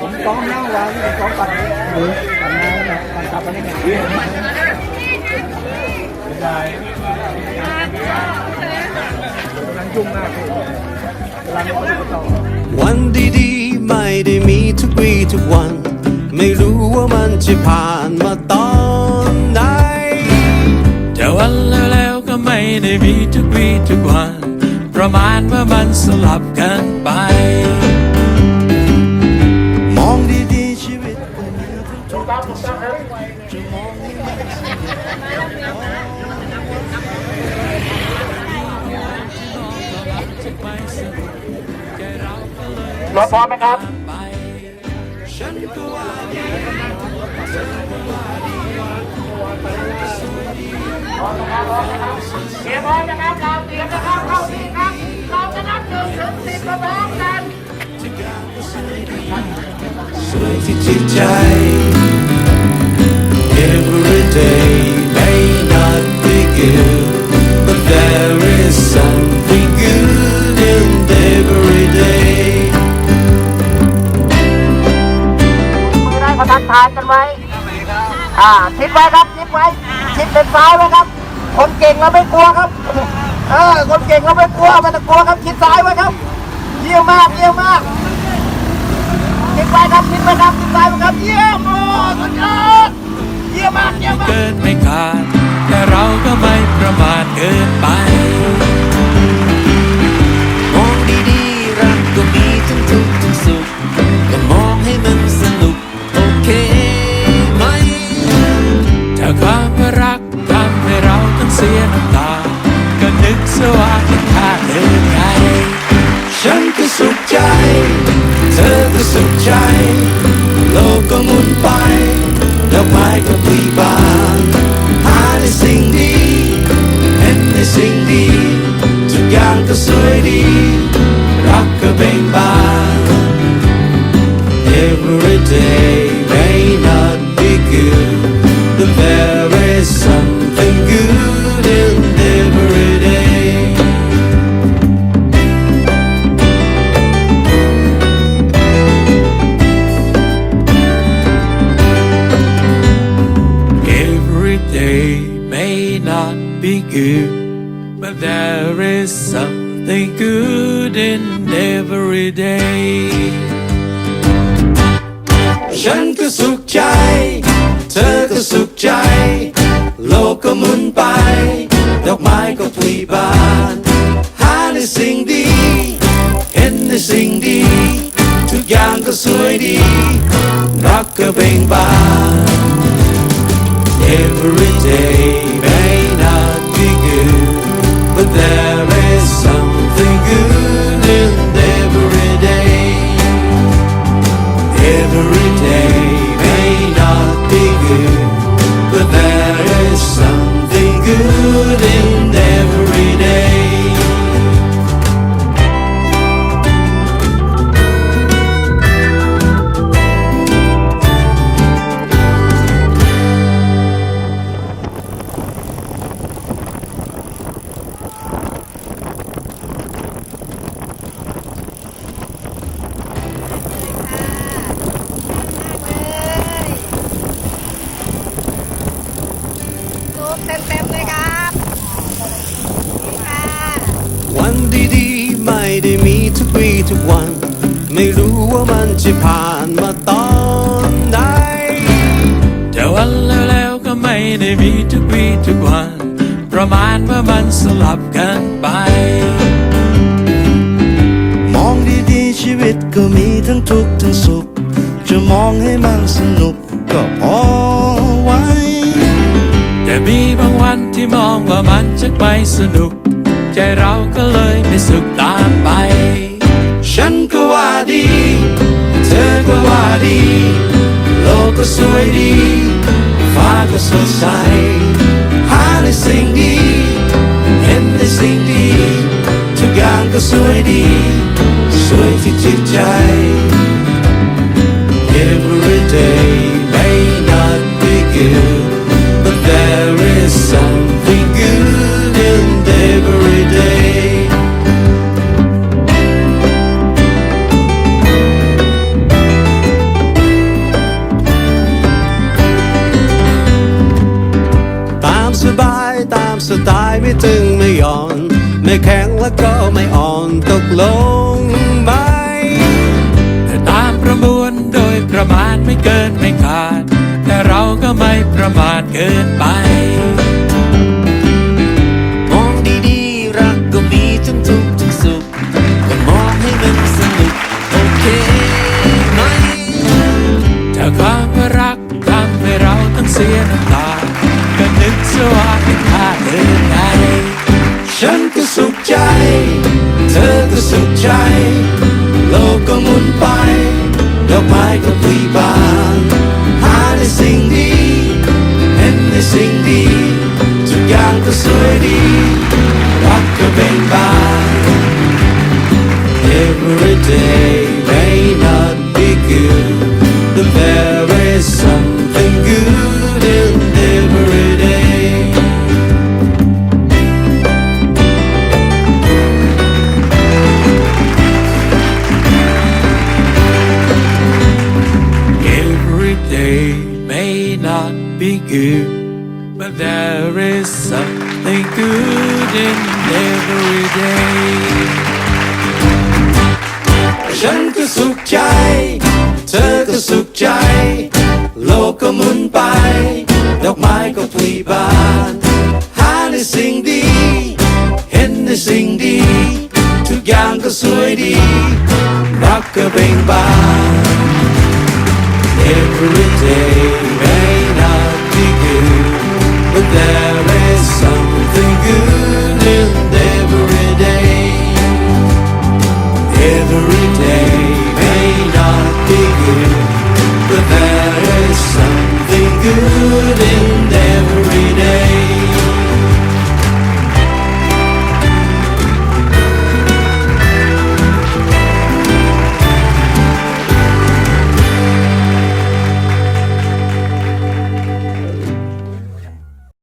ผมซ้อมนั่งวางนี่ซ้อมปัดหรือปัดมาเนี่ยปัดกลับมาเนี่ยไม่ได้กำลังยุ่งมากเลยกำลังปฏิบัติต่อวันดีๆ ไม่ได้มีทุกวีทุกวัน ไม่รู้ว่ามันจะผ่านมาตอน ในวีทุกวีทุกวัน ประมาณว่ามันสลับกันไป มองดีๆชีวิตก็มีทั้งทุกข์จะมองรถพร้อมไหมครับฉันก็ว่าดี เตรียมพร้อมนะครับเราเตรียมนะครับเข้าที่ครับเราจะนับหนึ่งถึงสิบพร้อมกันสวยที่จิตใจ Every day may not be good but there is something good in every day มือได้ขาทักทายกันไว้ อ่าชิดไว้ครับชิดไว้ชิดเป็นซ้ายไว้ครับ คนเก่งเราไม่กลัวครับเออคนเก่งเราไม่กลัวไมันจะกลัวครับชิดซ้ายไว้ครับ เยี่ยมมากเยี่ยมมากชิดไว้ครับชิดไว้ครับชิดซ้ายไว้ครับเยี่ยมโอ้สุดยอดเยี่ยมมากเยี่ยมมากเกินไม่ขาดแต่เราก็ไม่ประมาทเกินไป สุขใจ โลกก็หมุนไปดอกไม้ก็ปลีบานหาในสิ่งดี เห็นในสิ่งดี ทุกอย่างก็สวยดี รักก็เบ่งบาน be good, but there is something good in every day. ฉันก็สุขใจ เธอก็สุขใจ โลกก็หมุนไป ดอกไม้ก็พลีบาน หาในสิ่งดี เห็นในสิ่งดี ทุกอย่างก็สวยดี รักก็เบ่งบาน Every day may not be good but there ม่ได้มีทุกวีทุกวัน ประมาณว่ามันสลับกันไป มองดีๆชีวิตก็มีทั้งทุกข์ทั้งสุข จะมองให้มันสนุกก็พอไว้ แต่มีบางวันที่มองว่ามันจะไปสนุก ใจเราก็เลยไม่สุข กอย่างก็สวยดี สวยที่จิตใจ Every day may not be good but there ไม่แข็งแล้วก็ไม่อ่อนตกลงไปตามประมวลโดยประมาทไม่เกินไม่ขาด แต่เราก็ไม่ประมาทเกินไป good in every day. ฉันก็สุขใจ เธอก็สุขใจ โลกก็หมุนไป ดอกไม้ก็พลีบาน หาในสิ่งดี เห็นในสิ่งดี ทุกอย่างก็สวยดี รักก็เบ่งบาน Every day